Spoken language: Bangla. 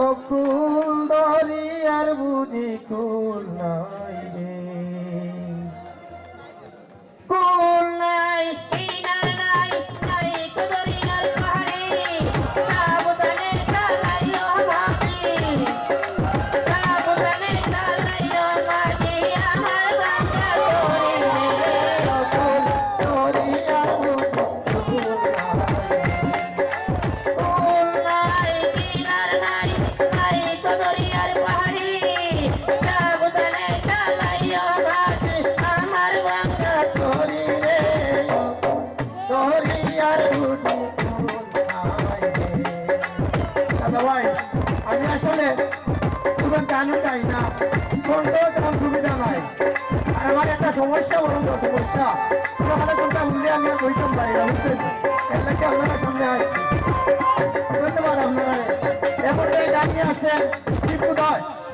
অকুল দরিয়ার বুঝি কুল নাই রে। ভাই আমি আসলে পুরো গানও চাই না। শুনতেও তেমন সুবিধা নাই। আর আমার একটা সমস্যা, বলুন সমস্যা। সমস্যা কথা কোনটা উঠলে আমি আর বইতাম ভাই বুঝছেন এর লাগে আপনারা সামনে আসছি ধন্যবাদ আপনারা এরপরে গান নিয়ে আসছেন টিপু দাস।